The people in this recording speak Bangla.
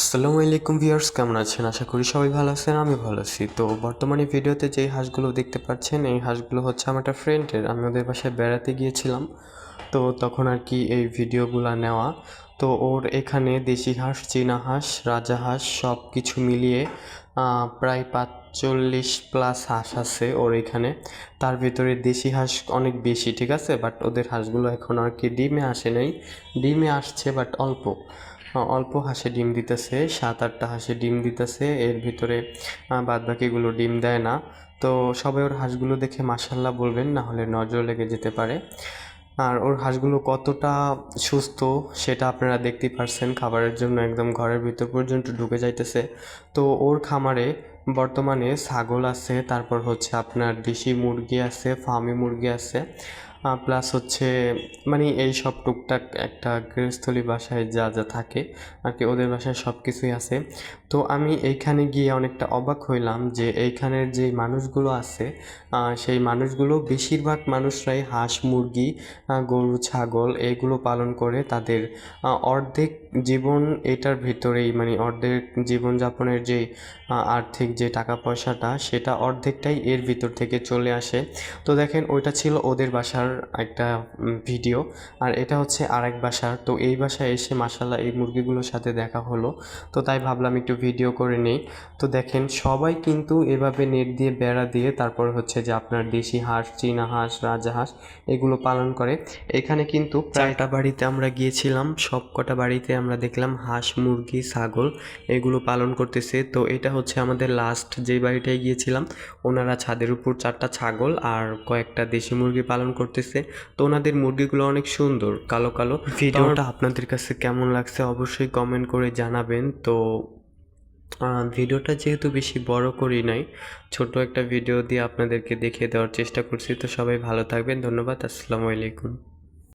আসসালামু আলাইকুম ভিউয়ার্স, কেমন আছেন? আশা করি সবাই ভালো আছেন, আমি ভালো আছি। তো বর্তমানে ভিডিওতে যেই হাঁসগুলো দেখতে পাচ্ছেন, এই হাঁসগুলো হচ্ছে আমার একটা ফ্রেন্ডের। আমি ওদের বাসায় বেড়াতে গিয়েছিলাম। তো তখন আর কি এই ভিডিওগুলো নেওয়া। তো ওর এখানে দেশি হাঁস, চীনা হাঁস, রাজা হাঁস সব কিছু মিলিয়ে প্রায় পাঁচচল্লিশ প্লাস হাঁস আছে ওর এখানে। তার ভিতরে দেশি হাঁস অনেক বেশি, ঠিক আছে? বাট ওদের হাঁসগুলো এখন আর কি ডিমে আসে নাই। ডিমে আসছে, বাট অল্প। অল্প হাঁসে ডিম দিতেছে, সাত, আটটা হাঁসে ডিম দিতেছে, এর ভিতরে বাদ বাকিগুলো ডিম দেয় না। তো সবাই ওর হাঁসগুলো দেখে মাসাল্লাহ বলবেন, না হলে নজর লেগে যেতে পারে। আর ওর হাঁসগুলো কতটা সুস্থ, সেটা আপনারা দেখতেই পারছেন। খাবারের জন্য একদম ঘরের ভিতর পর্যন্ত ঢুকে যাইতেছে। তো ওর খামারে বর্তমানে ছাগল আছে, তারপর হচ্ছে আপনার দেশি মুরগি আছে, ফার্মি মুরগি আছে। প্লাস হচ্ছে মানে এই সব টুকটাক একটা গৃহস্থলী বাসায় যা যা থাকে, আর কি ওদের বাসায় সব কিছুই আছে। তো আমি এইখানে গিয়ে অনেকটা অবাক হইলাম যে এইখানের যে মানুষগুলো আছে সেই মানুষগুলো বেশিরভাগ মানুষরাই হাঁস, মুরগি গরু, ছাগল এগুলো পালন করে তাদের অর্ধেক জীবন এটার ভিতরেই মানে অর্ধেক জীবনযাপনের যে আর্থিক যে টাকা পয়সাটা সেটা অর্ধেকটাই এর ভিতর থেকে চলে আসে। তো দেখেন, ওইটা ছিল ওদের বাসার একটা ভিডিও, আর এটা হচ্ছে আরেক বাসার তো এই বাসায় এসে মাসাল্লাহ এই মুরগিগুলোর সাথে দেখা হলো। তো তাই ভাবলাম একটু ভিডিও করে নেই। তো দেখেন, সবাই কিন্তু এভাবে নেট দিয়ে বেড়া দিয়ে তারপর হচ্ছে যে আপনার দেশি হাঁস, চীনা হাঁস, রাজা হাঁস, এগুলো পালন করে। এখানে কিন্তু প্রায়টা বাড়িতে আমরা গিয়েছিলাম সব কটা বাড়িতে দেখলাম হাঁস মুরগি ছাগল এগুলো পালন করতেছে। তো এটা হচ্ছে আমাদের লাস্ট যে বাড়িটায় গিয়েছিলাম ওনারা ছাদের উপর চারটা ছাগল আর কয়েকটা দেশি মুরগি পালন করতেছে। তো ওনাদের মুরগিগুলো অনেক সুন্দর কালো কালো। ভিডিওটা আপনাদের কাছে কেমন লাগছে অবশ্যই কমেন্ট করে জানাবেন। তো ভিডিওটা যেহেতু বেশি বড় করি নাই ছোট একটা ভিডিও দিয়ে আপনাদেরকে দেখিয়ে দেওয়ার চেষ্টা করছি। তো সবাই ভালো থাকবেন ধন্যবাদ আসসালামু আলাইকুম।